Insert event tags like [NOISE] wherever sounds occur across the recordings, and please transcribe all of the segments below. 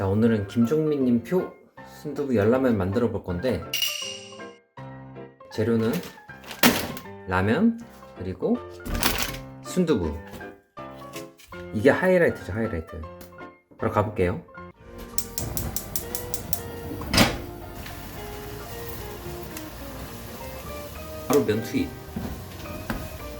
자 오늘은 김종민님 표 순두부 열라면 만들어 볼 건데 재료는 라면 그리고 순두부. 이게 하이라이트죠 하이라이트. 바로 가볼게요. 바로 면 투입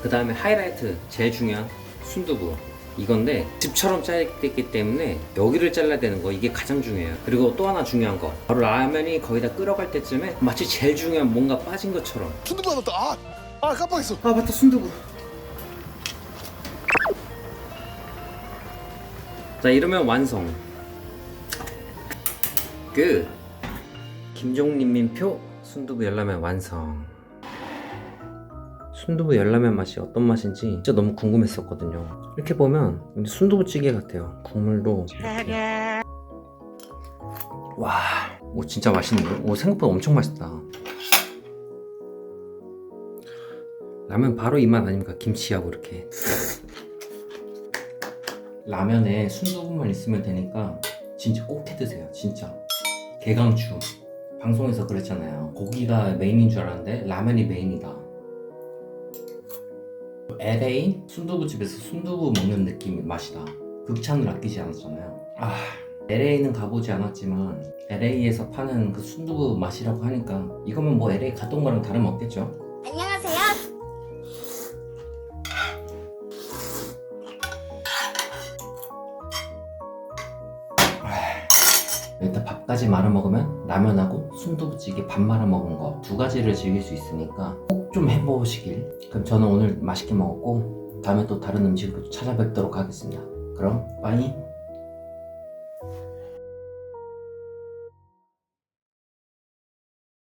그 다음에 하이라이트 제일 중요한 순두부 이건데 집처럼 잘렸기 때문에 여기를 잘라야 되는 거 이게 가장 중요해요. 그리고 또 하나 중요한 거. 바로 라면이 거의 다 끓어갈 때쯤에 마치 제일 중요한 뭔가 빠진 것처럼. 순두부 안 넣었다. 아, 아 깜빡했어. 아 맞다 순두부. 자 이러면 완성. 끝. 김종림님 표 순두부 열라면 완성 순두부 열라면 맛이 어떤 맛인지 진짜 너무 궁금했었거든요. 이렇게 보면 순두부찌개 같아요. 국물도 이렇게. 와, 오 진짜 맛있는데? 오 생각보다 엄청 맛있다. 라면 바로 이 맛 아닙니까? 김치하고 이렇게. [LAUGHS] 라면에 순두부만 있으면 되니까 진짜 꼭 해 드세요 진짜. 개강추. 방송에서 그랬잖아요. 고기가 메인인 줄 알았는데 라면이 메인이다 LA 순두부집에서 순두부 먹는 느낌의 맛이다. 극찬을 아끼지 않았잖아요. 아. LA는 가보지 않았지만 LA에서 파는 그 순두부 맛이라고 하니까 이거면 뭐 LA 갔던 거랑 다름없겠죠? 안녕하세요. 일단 밥까지 말아 먹으면 라면하고 순두부찌개 밥 말아 먹은 거 두 가지를 즐길 수 있으니까 꼭 좀 해보시길. 그럼 저는 오늘 맛있게 먹었고 다음에 또 다른 음식으로 찾아뵙도록 하겠습니다. 그럼 빠이